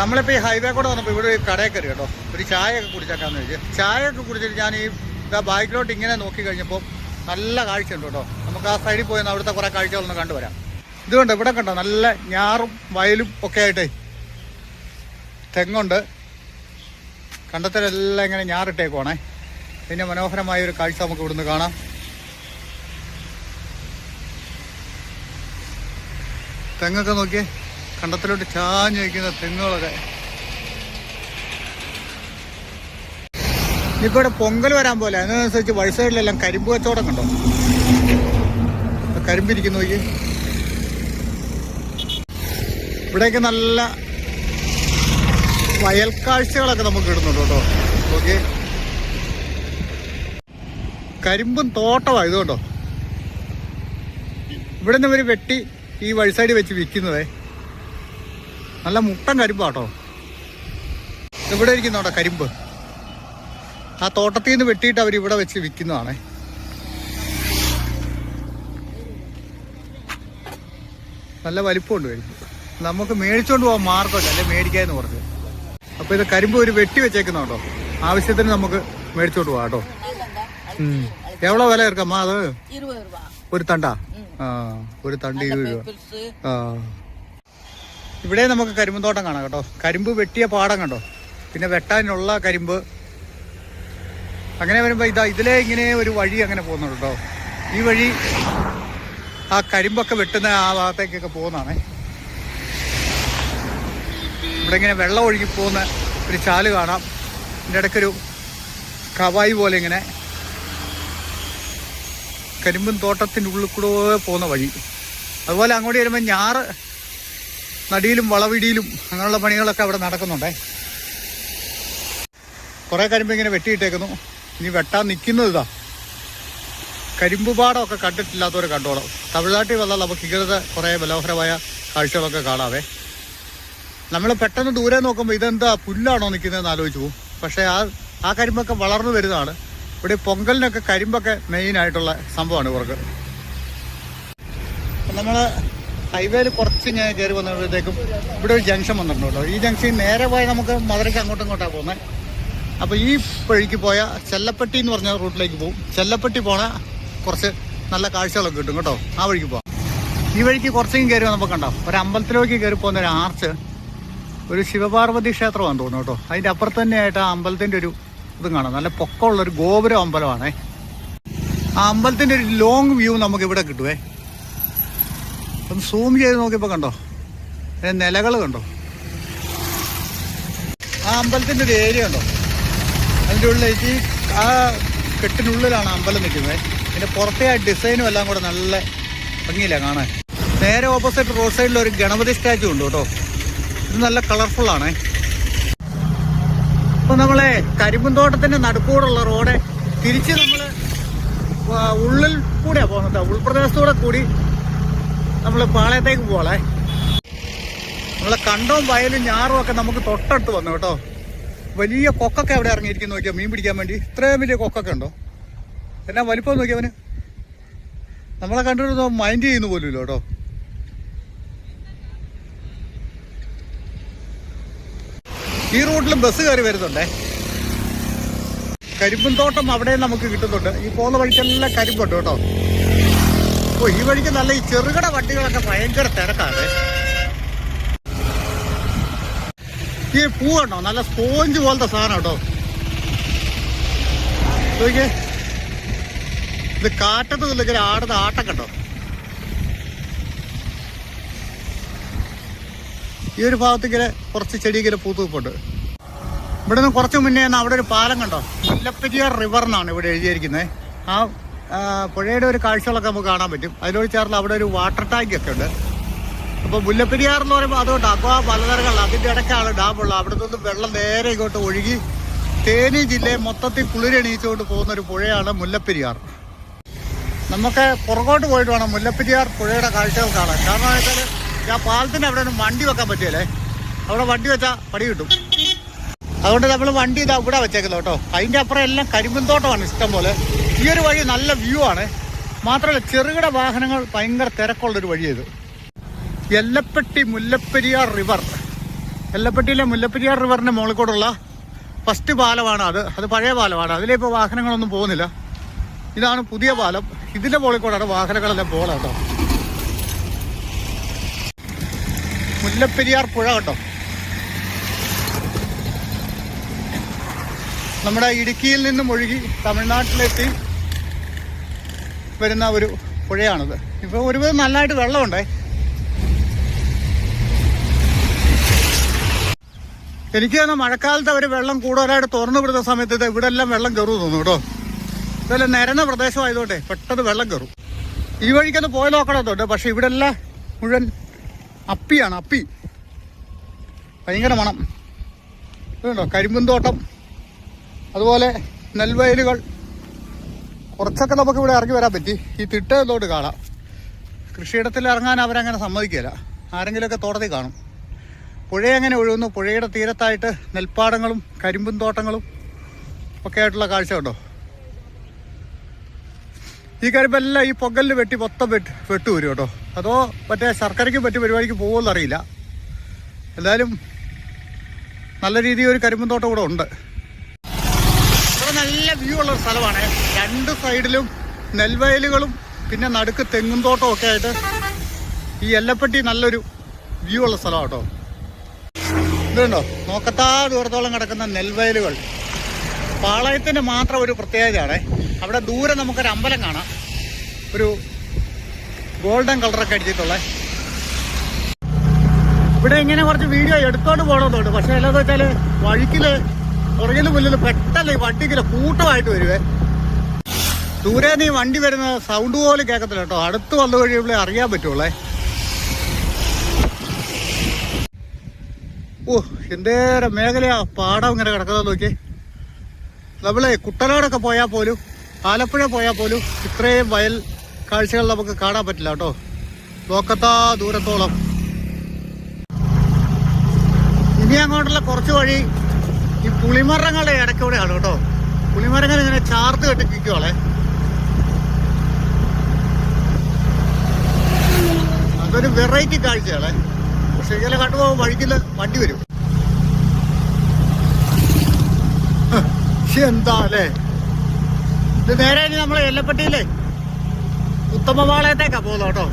നമ്മളിപ്പോൾ ഈ ഹൈവേ കൂടെ വന്നപ്പോൾ ഇവിടെ ഒരു കടയിൽ കയറി കേട്ടോ. ഒരു ചായയൊക്കെ കുടിച്ചേക്കാന്ന് ചോദിച്ചു ചായയൊക്കെ കുടിച്ചിട്ട് ഞാൻ ഈ ബാക്കിലോട്ട് ഇങ്ങനെ നോക്കി കഴിഞ്ഞപ്പോൾ നല്ല കാഴ്ചയുണ്ട് കേട്ടോ. നമുക്ക് ആ സൈഡിൽ പോയി അവിടുത്തെ കുറേ കാഴ്ചകളൊന്ന് കണ്ടുവരാം. ഇതുകൊണ്ട് ഇവിടെ കണ്ടോ? നല്ല ഞാറും വയലും ഒക്കെ ആയിട്ടേ. തെങ്ങുണ്ട്. കണ്ടത്തിലെല്ലാം ഇങ്ങനെ ഞാറിട്ടേക്കുവാണേ. പിന്നെ മനോഹരമായ ഒരു കാഴ്ച നമുക്ക് ഇവിടുന്ന് കാണാം. തെങ്ങൊക്കെ നോക്കിയേ. കണ്ടത്തിലോട്ട് ചാഞ്ഞ് വയ്ക്കുന്ന തെങ്ങുകളൊക്കെ. ഇപ്പൊ ഇവിടെ പൊങ്കൽ വരാൻ പോലെ. അതിനനുസരിച്ച് വഴി സൈഡിലെല്ലാം കരിമ്പ് കച്ചവടം കണ്ടോ? കരിമ്പിരിക്കുന്നു നോക്കി ഇവിടെയൊക്കെ നല്ല വയൽക്കാഴ്ചകളൊക്കെ നമുക്ക് കിട്ടുന്നുണ്ട് കേട്ടോ. ഓക്കെ. കരിമ്പും തോട്ടമാണ് ഇതുകൊണ്ടോ ഇവിടെ നിന്ന് ഒരു വെട്ടി ഈ വഴി സൈഡിൽ വെച്ച് വിൽക്കുന്നതേ. നല്ല മുട്ടൻ കരിമ്പാട്ടോ ഇവിടെ ഇരിക്കുന്നുണ്ടോ കരിമ്പ്. ആ തോട്ടത്തിൽ നിന്ന് വെട്ടിയിട്ട് അവർ ഇവിടെ വെച്ച് വിൽക്കുന്നതാണേ. നല്ല വലിപ്പമുണ്ട് കരിമ്പ്. നമുക്ക് മേടിച്ചോണ്ട് പോകാൻ മാർഗമില്ല അല്ലെ മേടിക്കാന്ന് പറഞ്ഞു. അപ്പൊ ഇത് കരിമ്പ് ഒരു വെട്ടി വെച്ചേക്കുന്നുണ്ടോ? ആവശ്യത്തിന് നമുക്ക് മേടിച്ചോണ്ട് പോവാം കേട്ടോ. എവളോ വില ഇറക്കമ്മ അത്? ഒരു തണ്ട? ആ ഒരു തണ്ട് ഇരുപത് രൂപ. ആ. ഇവിടെ നമുക്ക് കരിമ്പുന്തോട്ടം കാണാം കേട്ടോ. കരിമ്പ് വെട്ടിയ പാടം കണ്ടോ? പിന്നെ വെട്ടാനുള്ള കരിമ്പ്. അങ്ങനെ വരുമ്പോൾ ഇതാ ഇതിലേ ഇങ്ങനെ ഒരു വഴി അങ്ങനെ പോകുന്നുണ്ട് കേട്ടോ. ഈ വഴി ആ കരിമ്പൊക്കെ വെട്ടുന്ന ആ ഭാഗത്തേക്കൊക്കെ പോകുന്നതാണേ. ഇങ്ങനെ വെള്ളം ഒഴുകി പോകുന്ന ഒരു ചാൽ കാണാം. ഇതിന്റെ ഇടയ്ക്കൊരു കവായി പോലെ ഇങ്ങനെ കരിമ്പൻ തോട്ടത്തിന്റെ ഉള്ളിൽ കൂടെ പോകുന്ന വഴി. അതുപോലെ അങ്ങോട്ട് വരുമ്പോൾ ഞാറ് നടിയിലും വളവിടിയിലും അങ്ങനെയുള്ള പണികളൊക്കെ അവിടെ നടക്കുന്നുണ്ടേ. കുറേ കരിമ്പ് ഇങ്ങനെ വെട്ടിയിട്ടേക്കുന്നു. ഇനി വെട്ടാൻ നിൽക്കുന്നത് ഇതാ. കരിമ്പ് പാടമൊക്കെ കണ്ടിട്ടില്ലാത്തവർ കണ്ടോളാം. തമിഴ്നാട്ടിൽ വന്നാൽ നമുക്ക് ഇങ്ങനത്തെ കുറേ മനോഹരമായ കാഴ്ചകളൊക്കെ കാണാവേ. നമ്മൾ പെട്ടെന്ന് ദൂരെ നോക്കുമ്പോൾ ഇതെന്താ പുല്ലാണോ നിൽക്കുന്നതെന്ന് ആലോചിച്ച് പോകും. പക്ഷേ ആ ആ കരിമ്പൊക്കെ വളർന്നു വരുന്നതാണ്. ഇവിടെ പൊങ്കലിനൊക്കെ കരിമ്പൊക്കെ മെയിൻ ആയിട്ടുള്ള സംഭവമാണ് ഇവർക്ക്. നമ്മൾ ഹൈവേയിൽ കുറച്ച് ഇങ്ങനെ കയറി വന്നപ്പോഴത്തേക്കും ഇവിടെ ഒരു ജംഗ്ഷൻ വന്നിട്ടുണ്ട് കേട്ടോ. ഈ ജംഗ്ഷൻ നേരെ പോയാൽ നമുക്ക് മധുരയ്ക്ക് അങ്ങോട്ടും ഇങ്ങോട്ടാണ് പോകുന്നത് അപ്പോൾ ഈ വഴിക്ക് പോയാൽ ചെല്ലപ്പെട്ടി എന്ന് പറഞ്ഞ റൂട്ടിലേക്ക് പോകും. ചെല്ലപ്പെട്ടി പോണ കുറച്ച് നല്ല കാഴ്ചകളൊക്കെ കിട്ടും കേട്ടോ. ആ വഴിക്ക് പോവാം. ഈ വഴിക്ക് കുറച്ചെങ്കിലും കയറി വന്നപ്പോൾ കണ്ടോ? ഒരു അമ്പലത്തിലേക്ക് കയറി പോകുന്ന ഒരു ആർച്ച് ഒരു ശിവപാർവതി ക്ഷേത്രമാണെന്ന് തോന്നുന്നു കേട്ടോ. അതിന്റെ അപ്പുറത്ത് തന്നെയായിട്ട് ആ അമ്പലത്തിന്റെ ഒരു ഇതും കാണാം. നല്ല പൊക്കമുള്ള ഒരു ഗോപുരം അമ്പലമാണേ. ആ അമ്പലത്തിന്റെ ഒരു ലോങ് വ്യൂ നമുക്ക് ഇവിടെ കിട്ടുവേ. ഒന്ന് സൂം ചെയ്ത് നോക്കിയപ്പോൾ കണ്ടോ? അതിന്റെ നിലകൾ കണ്ടോ? ആ അമ്പലത്തിന്റെ ഒരു ഏരിയ ഉണ്ടോ അതിന്റെ ഉള്ളിലേക്ക് ആ കെട്ടിനുള്ളിലാണ് അമ്പലം നിൽക്കുന്നത്. പിന്നെ പുറത്തെ ആ ഡിസൈനും എല്ലാം കൂടെ നല്ല ഭംഗിയില്ല കാണാൻ. നേരെ ഓപ്പോസിറ്റ് റോഡ് സൈഡിൽ ഒരു ഗണപതി സ്റ്റാച്ചു ഉണ്ട് കേട്ടോ. ഇത് നല്ല ആണേ. അപ്പൊ നമ്മളെ കരിമ്പുന്തോട്ടത്തിന്റെ നടുക്കൂടുള്ള റോഡ് തിരിച്ച് നമ്മൾ ഉള്ളിൽ കൂടെയാ പോകുന്നത്. ഉൾപ്രദേശത്തൂടെ കൂടി നമ്മൾ പാളയത്തേക്ക് പോളേ നമ്മളെ കണ്ടവും വയലും ഞാറും ഒക്കെ നമുക്ക് തൊട്ടടുത്ത് വന്നു കേട്ടോ. വലിയ കൊക്കൊക്കെ അവിടെ ഇറങ്ങിയിരിക്കുന്നു നോക്കിയാൽ മീൻ പിടിക്കാൻ വേണ്ടി. ഇത്രയും വലിയ കൊക്കൊക്കെ ഉണ്ടോ? എന്നാ വലിപ്പം നോക്കിയവന് നമ്മളെ കണ്ടിട്ട് മൈൻഡ് ചെയ്യുന്നു പോലുമില്ല കേട്ടോ. ഈ റൂട്ടിൽ ബസ് കയറി വരുന്നുണ്ടേ. കരിമ്പും തോട്ടം അവിടെ നമുക്ക് കിട്ടുന്നുണ്ട്. ഈ പോകുന്ന വഴിക്കെല്ലാം കരിമ്പുണ്ട് കേട്ടോ. ഓ ഈ വഴിക്ക് നല്ല ഈ ചെറുകിട വണ്ടികളൊക്കെ ഭയങ്കര തിരക്കാണ്. ഈ പൂ കണ്ടോ? നല്ല സ്പോഞ്ച് പോലത്തെ സാധനം കേട്ടോ. ഇത് കാറ്റത്ത് നിന്നിങ്ങനെ ആടുന്ന ആട്ടം കണ്ടോ? ഈ ഒരു ഭാഗത്ത് ഇങ്ങനെ കുറച്ച് ചെടി ഇങ്ങനെ പൂത്തുപ്പുണ്ട് ഇവിടെ നിന്ന് കുറച്ച് മുന്നേ അവിടെ ഒരു പാലം കണ്ടോ? മുല്ലപ്പെരിയാർ റിവർ എന്നാണ് ഇവിടെ എഴുതിയിരിക്കുന്നത്. ആ പുഴയുടെ ഒരു കാഴ്ചകളൊക്കെ നമുക്ക് കാണാൻ പറ്റും. അതിനോട് ചേർന്ന് അവിടെ ഒരു വാട്ടർ ടാങ്ക് ഒക്കെ ഉണ്ട്. അപ്പോൾ മുല്ലപ്പെരിയാർ എന്ന് പറയുമ്പോൾ അതുകൊണ്ട് അക്വാ പലതരങ്ങൾ അതിന്റെ ഇടയ്ക്കാണ് ഡാമുള്ളത് അവിടെ നിന്ന് വെള്ളം നേരെ ഇങ്ങോട്ട് ഒഴുകി തേനി ജില്ലയെ മൊത്തത്തിൽ കുളിരണിയിച്ചുകൊണ്ട് പോകുന്ന ഒരു പുഴയാണ് മുല്ലപ്പെരിയാർ. നമുക്ക് പുറകോട്ട് പോയിട്ട് വേണം മുല്ലപ്പെരിയാർ പുഴയുടെ കാഴ്ചകൾ കാണാൻ. കാരണം വെച്ചാൽ ആ പാലത്തിന് അവിടെ വണ്ടി വെക്കാൻ പറ്റിയല്ലേ? അവിടെ വണ്ടി വെച്ചാൽ പടി കിട്ടും. അതുകൊണ്ട് നമ്മൾ വണ്ടി ഇതാ ഇവിടെ വെച്ചേക്കുന്നത് കേട്ടോ. അതിന്റെ അപ്പുറം എല്ലാം കരിമ്പന്തോട്ടമാണ് ഇഷ്ടം പോലെ. ഈ ഒരു വഴി നല്ല വ്യൂ ആണ്. മാത്രമല്ല ചെറുകിട വാഹനങ്ങൾ ഭയങ്കര തിരക്കുള്ളൊരു വഴിയത് എല്ലപ്പെട്ടി മുല്ലപ്പെരിയാർ റിവർ എല്ലപ്പെട്ടിയിലെ മുല്ലപ്പെരിയാർ റിവറിന്റെ മുകളിൽ കൂടെയുള്ള ഫസ്റ്റ് പാലമാണ് അത്. അത് പഴയ പാലമാണ്. അതിലിപ്പോൾ വാഹനങ്ങളൊന്നും പോകുന്നില്ല. ഇതാണ് പുതിയ പാലം. ഇതിന്റെ മുകളിൽ കൂടെയാണ് വാഹനങ്ങളെല്ലാം പോകണം കേട്ടോ. മുല്ലപ്പെരിയാർ പുഴ കേട്ടോ നമ്മുടെ ഇടുക്കിയിൽ നിന്നും ഒഴുകി തമിഴ്നാട്ടിലെത്തി വരുന്ന ഒരു പുഴയാണിത്. ഇപ്പോൾ ഒരുവിധം നല്ലതായിട്ട് വെള്ളമുണ്ടേ. എനിക്ക് തന്നെ മഴക്കാലത്ത് അവർ വെള്ളം കൂടുതലായിട്ട് തുറന്നു വിടുന്ന സമയത്ത് ഇവിടെ എല്ലാം വെള്ളം കയറും തോന്നുന്നു കേട്ടോ. ഇതെല്ലാം നിരന്ന പ്രദേശമായതുകൊണ്ടേ പെട്ടെന്ന് വെള്ളം കയറും. ഈ വഴിക്കൊന്ന് പോയി നോക്കണം തോട്ടെ പക്ഷെ ഇവിടെ എല്ലാം മുഴുവൻ അപ്പിയാണ് അപ്പി. ഭയങ്കര മണം. ഇതുണ്ടോ? കരിമ്പുന്തോട്ടം. അതുപോലെ നെൽവയലുകൾ. കുറച്ചൊക്കെ നമുക്ക് ഇവിടെ ഇറങ്ങി വരാൻ പറ്റി. ഈ തിട്ടയിലോട്ട് കാണാം. കൃഷിയിടത്തിൽ ഇറങ്ങാൻ അവരങ്ങനെ സമ്മതിക്കില്ല ആരെങ്കിലുമൊക്കെ തോട്ടത്തിൽ കാണും. പുഴ എങ്ങനെ ഒഴുകുന്നു? പുഴയുടെ തീരത്തായിട്ട് നെൽപ്പാടങ്ങളും കരിമ്പും തോട്ടങ്ങളും ഒക്കെ ആയിട്ടുള്ള കാഴ്ച ഉണ്ടോ ഈ കരിമ്പെല്ലാം ഈ പൊങ്കലിൽ വെട്ടി മൊത്തം വെട്ടി വെട്ടു വരും കേട്ടോ. അതോ മറ്റേ ശർക്കരയ്ക്ക് പറ്റിയ പരിപാടിക്ക് പോകുമെന്ന് അറിയില്ല. എന്തായാലും നല്ല രീതിയിൽ ഒരു കരിമ്പും തോട്ടം ഇവിടെ ഉണ്ട്. നല്ല വ്യൂ ഉള്ള ഒരു സ്ഥലമാണ്. രണ്ട് സൈഡിലും നെൽവയലുകളും പിന്നെ നടുക്ക് തെങ്ങും തോട്ടവും ഒക്കെ ആയിട്ട് ഈ എല്ലപ്പെട്ടി നല്ലൊരു വ്യൂ ഉള്ള സ്ഥലമാണ് കേട്ടോ. ഇതുണ്ടോ? നോക്കത്താ ദൂരത്തോളം കിടക്കുന്ന നെൽവയലുകൾ. പാളയത്തിന് മാത്രം ഒരു പ്രത്യേകതയാണ്. അവിടെ ദൂരെ നമുക്കൊരു അമ്പലം കാണാം. ഒരു ഗോൾഡൻ കളറൊക്കെ അടിച്ചിട്ടുള്ള. ഇവിടെ ഇങ്ങനെ കുറച്ച് വീഡിയോ എടുത്തോണ്ട് പോകണമെന്നുണ്ട് പക്ഷെ എന്താന്ന് വെച്ചാൽ വഴിക്കിൽ പുറകിൽ മുന്നിൽ പെട്ടെന്ന് ഈ വണ്ടിക്കിൽ കൂട്ടമായിട്ട് വരുവേ. ദൂരെ നീ വണ്ടി വരുന്ന സൗണ്ട് പോലും കേൾക്കത്തില്ല കേട്ടോ. അടുത്ത് വന്നു കഴിയുമ്പോൾ അറിയാൻ പറ്റുള്ളേ. ഓ എന്തേരം മേഖലയാ പാടം ഇങ്ങനെ കിടക്കുന്നത് നോക്കി നമ്മളെ കുട്ടനാടൊക്കെ പോയാൽ പോലും ആലപ്പുഴ പോയാൽ പോലും ഇത്രയും വയൽ കാഴ്ചകൾ നമുക്ക് കാണാൻ പറ്റില്ല കേട്ടോ. നോക്കത്താ ദൂരത്തോളം. ഇനി അങ്ങോട്ടുള്ള കുറച്ച് വഴി ഈ പുളിമരങ്ങളുടെ ഇടയ്ക്കൂടെയാണ് കേട്ടോ. പുളിമരങ്ങൾ ഇങ്ങനെ ചാർത്ത് കെട്ടിപ്പിക്കുവാളെ അതൊരു വെറൈറ്റി കാഴ്ചയാളെ പക്ഷെ ഇങ്ങനെ കണ്ടുപോകുമ്പോൾ വഴിക്കില്ല വണ്ടി വരും. എന്താ അല്ലേ ഇത് നേരെ ഇനി നമ്മളെ എല്ലപ്പെട്ടിയില്ലേ ഉത്തമപാളയത്തേക്കാ പോകുന്നത് കേട്ടോ.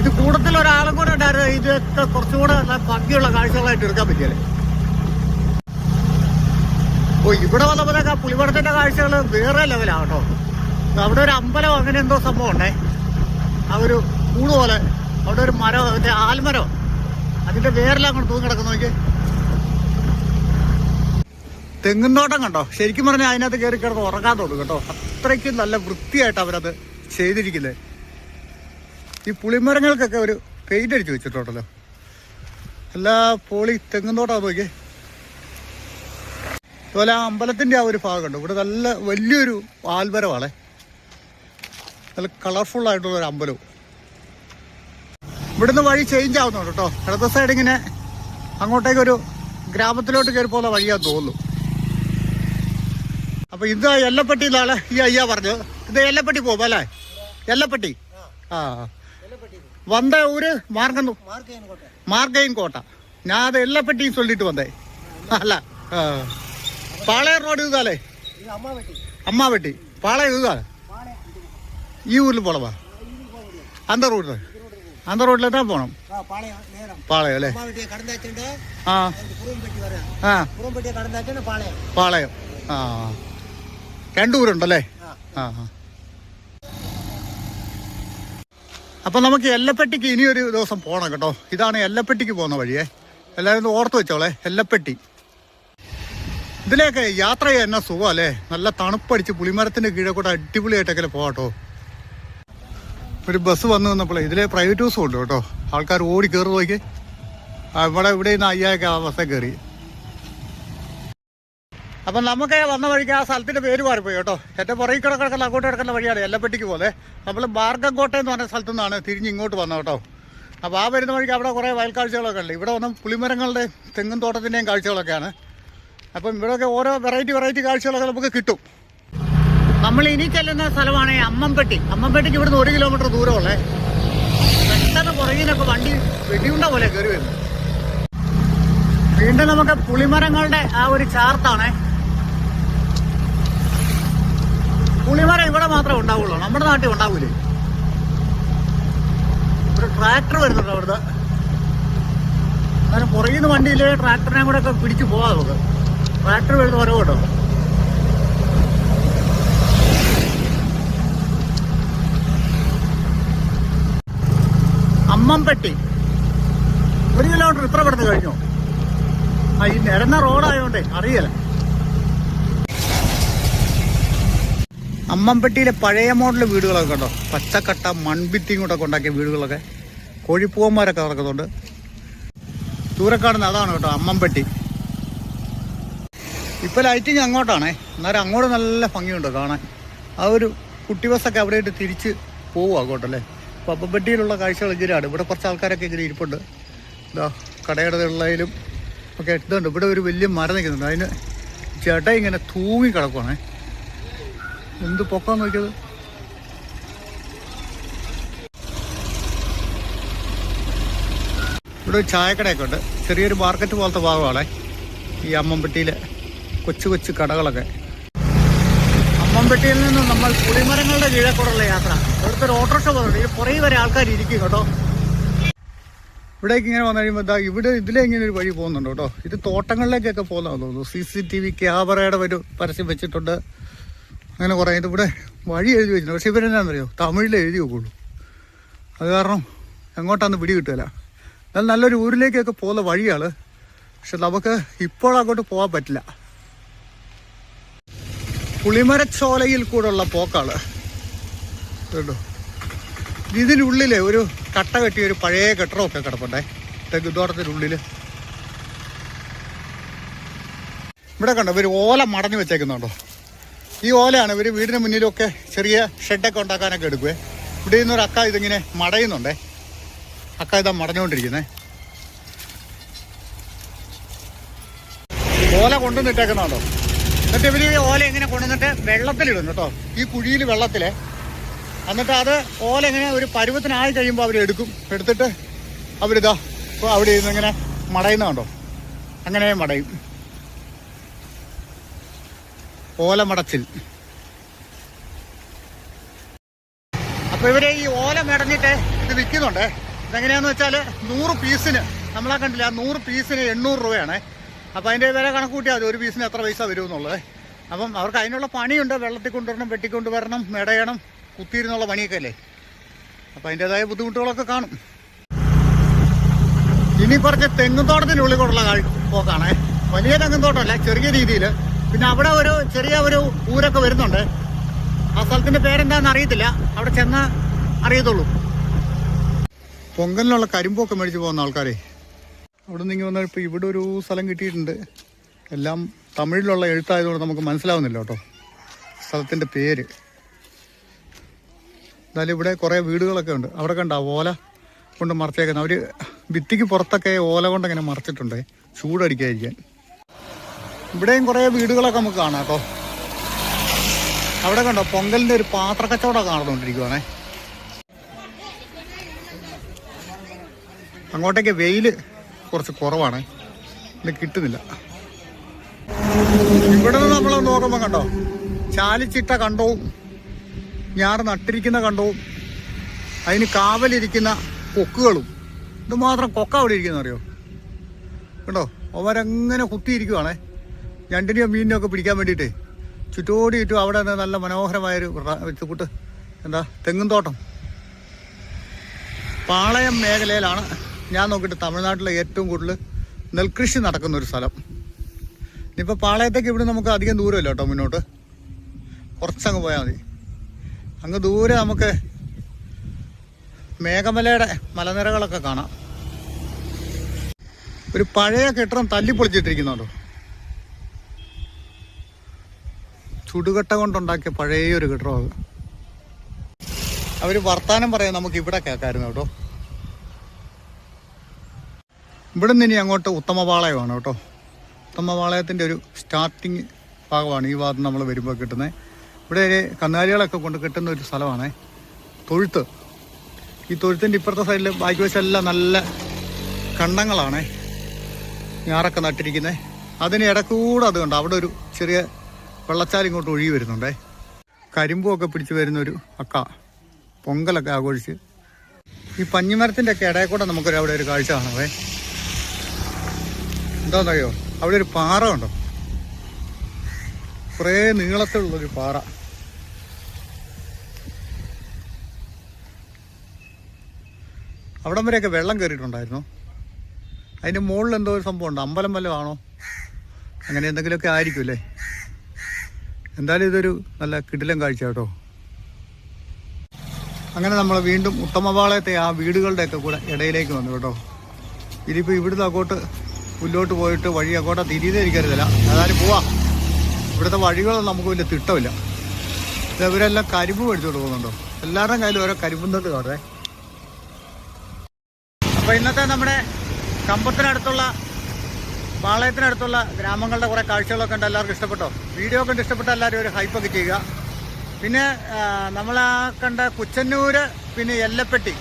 ഇത് കൂട്ടത്തിൽ ഒരാളും കൂടെ ഉണ്ടായിരുന്നു. ഇതൊക്കെ കുറച്ചുകൂടെ ഭംഗിയുള്ള കാഴ്ചകളായിട്ട് എടുക്കാൻ പറ്റിയല്ലേ? ഓ ഇവിടെ വന്നപ്പോഴൊക്കെ ആ പുളിവടത്തിന്റെ കാഴ്ചകൾ വേറെ ലെവലാണ് കേട്ടോ. അവിടെ ഒരു അമ്പലം അങ്ങനെ എന്തോ സംഭവം ഉണ്ടേ? ആ ഒരു കൂട് പോലെ. അവിടെ ഒരു മരം അതിന്റെ ആൽമരം. അതിന്റെ വേറെല്ലാം അങ്ങോട്ട് തൂങ്ങി കിടക്കുന്നു നോക്കി തെങ്ങുന്തോട്ടം കണ്ടോ? ശരിക്കും പറഞ്ഞാൽ അതിനകത്ത് കയറി കിടന്ന് ഉറങ്ങാൻ തോന്നും കേട്ടോ. അത്രയ്ക്കും നല്ല വൃത്തിയായിട്ട് അവരത് ചെയ്തിരിക്കുന്നത് ഈ പുളിമരങ്ങൾക്കൊക്കെ ഒരു പെയിന്റ് അടിച്ച് വെച്ചിട്ടുണ്ടല്ലോ. എല്ലാ പോളി തെങ്ങുന്തോട്ടം നോക്കിയേ. അതുപോലെ ആ അമ്പലത്തിന്റെ ആ ഒരു ഭാഗമുണ്ട് ഇവിടെ നല്ല വലിയൊരു ആൽമരമാണേ. നല്ല കളർഫുള്ളായിട്ടുള്ള ഒരു അമ്പലവും. ഇവിടുന്ന് വഴി ചേഞ്ച് ആവുന്നുണ്ട് കേട്ടോ. ഇടത്ത സൈഡ് ഇങ്ങനെ അങ്ങോട്ടേക്കൊരു ഗ്രാമത്തിലോട്ട് കയറി പോകുന്ന വഴിയാന്ന് തോന്നുന്നു. അപ്പൊ ഇത് എല്ലപ്പെട്ടി എന്നാണ് ഈ അയ്യാ പറഞ്ഞു ഇത് എല്ലപ്പട്ടി പോകും അല്ലേ എല്ലപ്പട്ടി ആ വന്ന ഊര് മാർഗം മാർഗയും കോട്ട ഞാൻ അത് എല്ലപ്പട്ടിയും ചൊല്ലിട്ട് വന്നേ അല്ല ആ പാളയം റോഡ് ഇതാലേ അമ്മാവെട്ടി പാളയം ഇതാ ഈ ഊരിൽ പോളവാ അന്ത റോഡിൽ அந்த ரோட்ல പാളയം അല്ലേ ആ ആ പാളയം பாளையம் ஆ പാളയം അല്ലേ അമ്മാവട്ടിയെ കടന്നാച്ചുണ്ട് ആ ആ കുറുമ്പട്ടിയെ കടന്നാച്ചാണ് പാളയം പാളയം ആ രണ്ടു ഊരുണ്ടല്ലേ? ആ. ആ ആ. അപ്പൊ നമുക്ക് എല്ലപ്പെട്ടിക്ക് ഇനി ഒരു ദിവസം പോകണം കേട്ടോ. ഇതാണ് എല്ലപ്പെട്ടിക്ക് പോകുന്ന വഴിയേ. എല്ലാവരും ഒന്ന് ഓർത്ത് വെച്ചോളെ എല്ലപ്പെട്ടി. ഇതിലേക്ക് യാത്ര ചെയ്യാൻ എന്നാ സുഖം അല്ലേ നല്ല തണുപ്പടിച്ച് പുളിമരത്തിന്റെ കീഴെ കൂടെ അടിപൊളിയായിട്ടൊക്കെ പോകാട്ടോ ഒരു ബസ് വന്നു വന്നപ്പോൾ ഇതിലെ പ്രൈവറ്റ് ബസ്സും ഉണ്ട് കേട്ടോ. ആൾക്കാർ ഓടി കയറി നോക്കി. ഇവിടെ ഇവിടെ നിന്ന് അയ്യായൊക്കെ ആ ബസ്സേ കയറി. അപ്പം നമുക്ക് വന്ന വഴിക്ക് ആ സ്ഥലത്തിന്റെ പേര് മാറിപ്പോയി കേട്ടോ. എന്റെ പുറകിൽ കിടക്കുന്ന അങ്ങോട്ട് കിടക്കുന്ന വഴിയാണ് എല്ലപ്പെട്ടിക്ക് പോലെ. നമ്മൾ ബാർഗംകോട്ട എന്ന് പറഞ്ഞ സ്ഥലത്തു നിന്നാണ് തിരിഞ്ഞ് ഇങ്ങോട്ട് വന്നത് കേട്ടോ. അപ്പോൾ ആ വരുന്ന വഴിക്ക് അവിടെ കുറേ വയൽക്കാഴ്ചകളൊക്കെ ഉണ്ട്. ഇവിടെ ഒന്നും പുളിമരങ്ങളുടെ തെങ്ങും തോട്ടത്തിന്റെയും കാഴ്ചകളൊക്കെയാണ്. അപ്പം ഇവിടെയൊക്കെ ഓരോ വെറൈറ്റി വെറൈറ്റി കാഴ്ചകളൊക്കെ നമുക്ക് കിട്ടും. നമ്മൾ ഇനി ചെല്ലുന്ന സ്ഥലമാണ് അമ്മമ്പെട്ടി അമ്മമ്പെട്ടിക്ക് ഇവിടുന്ന് ഒരു കിലോമീറ്റർ ദൂരമുള്ളേ. പെട്ടെന്ന് പുറകിനൊക്കെ വണ്ടി വെടിയുണ്ട പോലെ കയറി വരുന്നു. വീണ്ടും നമുക്ക് പുളിമരങ്ങളുടെ ആ ഒരു ചാർത്താണേ പുളിമരം ഇവിടെ മാത്രമേ ഉണ്ടാവുള്ളൂ. നമ്മുടെ നാട്ടിൽ ഉണ്ടാവൂലേ? ഒരു ട്രാക്ടർ വരുന്നുണ്ട് അവിടുത്തെ അങ്ങനെ പുറകിൽ നിന്ന് വണ്ടിയിൽ ട്രാക്ടറിനെ കൂടെ ഒക്കെ പിടിച്ചു പോവാം നമുക്ക്. ട്രാക്ടർ വരുന്ന ഓരോ കേട്ടോ അമ്മംപെട്ടി ഒരു കിലോമീറ്റർ ഇത്ര പെടുത്ത് കഴിഞ്ഞു? ആ ഈ നിരന്ന റോഡായതുകൊണ്ടേ അറിയല അമ്മംപെട്ടിയിലെ പഴയ മോഡൽ വീടുകളൊക്കെ ഉണ്ടോ പച്ചക്കട്ട മൺഭിത്തിയും കൂടെ ഉണ്ടാക്കിയ വീടുകളൊക്കെ. കോഴിപ്പൂവന്മാരൊക്കെ നടക്കുന്നുണ്ട്. ദൂരെ കാണുന്ന അതാണ് കേട്ടോ അമ്മമ്പട്ടി ഇപ്പൊ ലൈറ്റിങ് അങ്ങോട്ടാണേ. എന്നാലും അങ്ങോട്ട് നല്ല ഭംഗിയുണ്ട് കാണാൻ. ആ ഒരു കുട്ടി ബസ്സൊക്കെ അവിടെ ഇട്ട് തിരിച്ച് പോവും അങ്ങോട്ടല്ലേ അപ്പോൾ അമ്മമ്പട്ടിയിലുള്ള കാഴ്ചകൾ ഇങ്ങനെയാണ്. ഇവിടെ കുറച്ച് ആൾക്കാരൊക്കെ ഇങ്ങനെ ഇരിപ്പുണ്ട്. എന്താ കടയുടെ ഉള്ളതിലും ഒക്കെ ഇതുണ്ട്. ഇവിടെ ഒരു വലിയ മരം നിൽക്കുന്നുണ്ട്. അതിന് ജട ഇങ്ങനെ തൂങ്ങി കിടക്കുവാണേ. എന്ത് പൊക്കം നോക്കിയത്? ഇവിടെ ഒരു ചായക്കടയൊക്കെ ഉണ്ട്. ചെറിയൊരു മാർക്കറ്റ് പോലത്തെ ഭാഗമാണ്. ഈ അമ്മമ്പെട്ടിയിലെ കൊച്ചു കൊച്ചു കടകളൊക്കെ. അമ്മമ്പെട്ടിയിൽ നിന്ന് നമ്മൾ പുളിമരങ്ങളുടെ കീഴക്കൂടുള്ള യാത്ര. ഇവിടുത്തെ ഒരു ഓട്ടോറിക്ഷ പോകുന്നുണ്ട് ഇത് പുറകെ വരെ ആൾക്കാർ ഇരിക്കും കേട്ടോ. ഇവിടേക്ക് ഇങ്ങനെ വന്നു കഴിയുമ്പോൾ എന്താ ഇവിടെ ഇതിലെ ഇങ്ങനെ ഒരു വഴി പോകുന്നുണ്ട് കേട്ടോ. ഇത് തോട്ടങ്ങളിലേക്കൊക്കെ പോകുന്നതാണെന്ന് തോന്നുന്നു. സി സി ടി വി ക്യാമറയുടെ ഒരു പരസ്യം വെച്ചിട്ടുണ്ട്. അങ്ങനെ കുറേ അതിന്റെ ഇവിടെ വഴി എഴുതി വെച്ചിട്ടുണ്ട്. പക്ഷെ ഇവരെന്നാണെന്നറിയോ തമിഴിൽ എഴുതി വെക്കുള്ളൂ. അത് കാരണം എങ്ങോട്ടാന്ന് പിടി കിട്ടുകയില്ല എന്നാൽ നല്ലൊരു ഊരിലേക്കൊക്കെ പോകുന്ന വഴിയാണ്. പക്ഷെ നമുക്ക് ഇപ്പോൾ അങ്ങോട്ട് പോകാൻ പറ്റില്ല. പുളിമരച്ചോലയിൽ കൂടെയുള്ള പോക്കാണ്. കേട്ടോ ഇതിനുള്ളിൽ ഒരു കട്ട കെട്ടിയ ഒരു പഴയ കെട്ടിടമൊക്കെ കിടപ്പുണ്ടേ. തെങ്ങുതോട്ടത്തിനുള്ളിൽ ഇവിടെ കണ്ടോ? ഇവർ ഓല മടഞ്ഞു വെച്ചേക്കുന്നുണ്ടോ? ഈ ഓലയാണ് ഇവർ വീടിന് മുന്നിലൊക്കെ ചെറിയ ഷെഡൊക്കെ ഉണ്ടാക്കാനൊക്കെ എടുക്കുവേ. ഇവിടെ നിന്നൊരു അക്ക ഇതിങ്ങനെ മടയുന്നുണ്ടേ. അക്ക ഇതാ മടഞ്ഞുകൊണ്ടിരിക്കുന്നേ ഓല കൊണ്ടുവന്നിട്ടേക്കുന്നുണ്ടോ എന്നിട്ട് ഇവർ ഈ ഓല ഇങ്ങനെ കൊണ്ടുവന്നിട്ട് വെള്ളത്തിലിടും കേട്ടോ. ഈ കുഴിയിൽ വെള്ളത്തിലെ. എന്നിട്ട് അത് ഓല ഇങ്ങനെ ഒരു പരുവത്തിനായി കഴിയുമ്പോൾ അവർ എടുക്കും. എടുത്തിട്ട് അവരിതാ അവിടെ ഇരുന്ന് ഇങ്ങനെ മടയുന്നുണ്ടോ അങ്ങനെ മടയും. ഓല അപ്പോൾ അപ്പൊ ഇവർ ഈ ഓല മെടഞ്ഞിട്ട് ഇത് വിൽക്കുന്നുണ്ട്. ഇതെങ്ങനെയാന്ന് വെച്ചാൽ നൂറ് പീസിന് നമ്മളെ കണ്ടില്ല നൂറ് പീസിന് എണ്ണൂറ് രൂപയാണ്. അപ്പൊ അതിന്റെ വില കണക്ക് കൂട്ടിയാൽ ഒരു പീസിന് എത്ര പൈസ വരും എന്നുള്ളത് അപ്പം അവർക്ക് അതിനുള്ള പണിയുണ്ട് വെള്ളത്തിൽ കൊണ്ടുവരണം വെട്ടിക്കൊണ്ടുവരണം മെടയണം കുത്തിയിരുന്നുള്ള പണിയൊക്കെ അല്ലേ? അപ്പൊ അതിന്റെതായ ബുദ്ധിമുട്ടുകളൊക്കെ കാണും. ഇനി കുറച്ച് തെങ്ങുന്തോട്ടത്തിനുള്ളിൽ കാഴ് പോക്കാണേ. വലിയ തെങ്ങുന്തോട്ടമല്ല ചെറിയ രീതിയിൽ പിന്നെ അവിടെ ഒരു ചെറിയ ഒരു ഊരൊക്കെ വരുന്നുണ്ട്. ആ സ്ഥലത്തിന്റെ പേരെന്താണെന്ന് അറിയത്തില്ല. അവിടെ ചെന്ന് അറിയത്തുള്ളൂ. പൊങ്കലിനുള്ള കരിമ്പൊക്കെ മേടിച്ച് പോകുന്ന ആൾക്കാരെ. അവിടെ നിന്ന് വന്നാൽ ഇപ്പോൾ ഇവിടെ ഒരു സ്ഥലം കിട്ടിയിട്ടുണ്ട്. എല്ലാം തമിഴിലുള്ള എഴുത്തായതുകൊണ്ട് നമുക്ക് മനസ്സിലാവുന്നില്ല കേട്ടോ. സ്ഥലത്തിന്റെ പേര്. എന്നാലും ഇവിടെ കുറേ വീടുകളൊക്കെ ഉണ്ട്. അവിടെ കണ്ട ഓല കൊണ്ട് മറച്ചേക്കുന്നത്. അവർ ഭിത്തിക്ക് പുറത്തൊക്കെ ഓല കൊണ്ട് ഇങ്ങനെ മറച്ചിട്ടുണ്ട്. ചൂടടിക്കാതിരിക്കാൻ. ഇവിടെയും കുറേ വീടുകളൊക്കെ നമുക്ക് കാണാം കേട്ടോ. അവിടെ കണ്ടോ പൊങ്കലിന്റെ ഒരു പാത്ര കച്ചവടം കാണുന്നുണ്ടിരിക്കുവാണേ അങ്ങോട്ടേക്ക് വെയിൽ കുറച്ച് കുറവാണ്. ഇത് കിട്ടുന്നില്ല. ഇവിടെ നിന്ന് നമ്മൾ നോക്കുമ്പോൾ കണ്ടോ ചാലിച്ചിട്ട കണ്ടവും ഞാറ് നട്ടിരിക്കുന്ന കണ്ടവും അതിന് കാവലിരിക്കുന്ന കൊക്കുകളും. ഇതുമാത്രം കൊക്ക അവിടെ ഇരിക്കുന്ന അറിയോ കേട്ടോ അവരങ്ങനെ കുത്തിയിരിക്കുവാണേ. ഞണ്ടിനെയോ മീനിനെയോ ഒക്കെ പിടിക്കാൻ വേണ്ടിയിട്ടേ ചുറ്റോടി ചുറ്റും അവിടെ നല്ല മനോഹരമായൊരു റ- കൂട്ട് എന്താ തെങ്ങും തോട്ടം. പാളയം മേഖലയിലാണ് ഞാൻ നോക്കിയിട്ട് തമിഴ്നാട്ടിലെ ഏറ്റവും കൂടുതൽ നെൽകൃഷി നടക്കുന്ന ഒരു സ്ഥലം. ഇനിയിപ്പോൾ പാളയത്തേക്ക് ഇവിടെ നമുക്ക് അധികം ദൂരമില്ല കേട്ടോ മുന്നോട്ട്. കുറച്ചങ്ങ് പോയാൽ മതി. അങ്ങ് ദൂരെ നമുക്ക് മേഘമലയുടെ മലനിരകളൊക്കെ കാണാം. ഒരു പഴയ കെട്ടിടം തല്ലിപ്പൊളിച്ചിട്ടിരിക്കുന്നുണ്ടോ? ചുടുകട്ട കൊണ്ടുണ്ടാക്കിയ പഴയ ഒരു കെട്ടിടം അവർ വർത്താനം പറയാൻ നമുക്ക് ഇവിടെ കേൾക്കായിരുന്നു കേട്ടോ. ഇവിടെ നിന്ന് ഇനി അങ്ങോട്ട് ഉത്തമപാളയമാണ് കേട്ടോ. ഉത്തമപാളയത്തിന്റെ ഒരു സ്റ്റാർട്ടിങ് ഭാഗമാണ് ഈ ഭാഗത്ത് നമ്മൾ വരുമ്പോൾ കിട്ടുന്നത് ഇവിടെ ഒരു കന്നുകാലികളൊക്കെ കൊണ്ട് കിട്ടുന്ന ഒരു സ്ഥലമാണ്. തൊഴുത്ത്. ഈ തൊഴുത്തിന്റെ ഇപ്പുറത്തെ സൈഡിൽ ബാക്കി വശമെല്ലാം നല്ല കണ്ടങ്ങളാണ്. ഞാറൊക്കെ നട്ടിരിക്കുന്നത് അതിന് ഇടക്കൂടെ അത് കണ്ടോ? അവിടെ ഒരു ചെറിയ വെള്ളച്ചാൽ ഇങ്ങോട്ട് ഒഴുകി വരുന്നുണ്ടേ. കരിമ്പൊക്കെ പിടിച്ച് വരുന്നൊരു അക്ക. പൊങ്കലൊക്കെ ആഘോഷിച്ച്. ഈ പഞ്ഞിമരത്തിന്റെ ഒക്കെ ഇടയിൽ കൂടെ നമുക്കൊരു അവിടെ ഒരു കാഴ്ച കാണാവേ. എന്താണെന്നറിയോ അവിടെ ഒരു പാറ ഉണ്ടോ കുറേ നീളത്തിലുള്ളൊരു പാറ. അവിടം വരെയൊക്കെ വെള്ളം കയറിയിട്ടുണ്ടായിരുന്നു. അതിന്റെ മുകളിൽ എന്തോ ഒരു സംഭവം ഉണ്ട് അമ്പലം വല്ലതാണോ അങ്ങനെ എന്തെങ്കിലുമൊക്കെ ആയിരിക്കും അല്ലേ എന്തായാലും ഇതൊരു നല്ല കിടിലം കാഴ്ച കേട്ടോ. അങ്ങനെ നമ്മൾ വീണ്ടും ഉത്തമപാളയത്തെ ആ വീടുകളുടെയൊക്കെ കൂടെ ഇടയിലേക്ക് വന്നു കേട്ടോ. ഇനിയിപ്പോൾ ഇവിടുന്ന് അങ്ങോട്ട് മുന്നോട്ട് പോയിട്ട് വഴി അങ്ങോട്ട് തിരിയുന്നിരിക്കരുതല്ല ഏതായാലും പോവാം. ഇവിടുത്തെ വഴികളൊന്നും നമുക്ക് വലിയ തിട്ടമില്ല. ഇവരെല്ലാം കരിമ്പ് മേടിച്ചോട്ട് പോകുന്നുണ്ടോ? എല്ലാവരുടെയും കയ്യിലും ഓരോ കരിമ്പും തൊട്ട് കാണേ അപ്പോൾ ഇന്നത്തെ നമ്മുടെ കമ്പത്തിനടുത്തുള്ള പാളയത്തിനടുത്തുള്ള ഗ്രാമങ്ങളുടെ കുറേ കാഴ്ചകളൊക്കെ ഉണ്ട് എല്ലാവർക്കും ഇഷ്ടപ്പെട്ടോ? വീഡിയോ കണ്ട് ഇഷ്ടപ്പെട്ട എല്ലാവരും ഒരു ഹൈപ്പ് ഒക്കെ ചെയ്യുക. പിന്നെ നമ്മൾ ആ കണ്ട കുച്ചന്നൂര് പിന്നെ എല്ലപ്പെട്ടി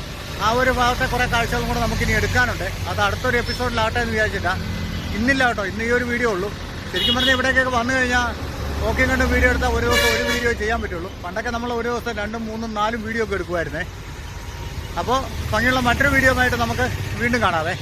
ആ ഒരു ഭാഗത്തെ കുറേ കാഴ്ചകളും കൂടെ നമുക്കിനി എടുക്കാനുണ്ട്. അത് അടുത്തൊരു എപ്പിസോഡിലാവട്ടെ എന്ന് വിചാരിച്ചിട്ടാ. ഇന്നില്ല കേട്ടോ ഇന്ന് ഈ ഒരു വീഡിയോ ഉള്ളൂ. ശരിക്കും പറഞ്ഞാൽ ഇവിടേക്കൊക്കെ വന്നു കഴിഞ്ഞാൽ ഓക്കെ കണ്ട് വീഡിയോ എടുത്താൽ ഒരു ദിവസം ഒരു വീഡിയോ ചെയ്യാൻ പറ്റുള്ളൂ. പണ്ടൊക്കെ നമ്മൾ ഒരു ദിവസം രണ്ടും മൂന്നും നാലും വീഡിയോ ഒക്കെ എടുക്കുമായിരുന്നേ അപ്പോൾ ഭംഗിയുള്ള മറ്റൊരു വീഡിയോ ആയിട്ട് നമുക്ക് വീണ്ടും കാണാവേ.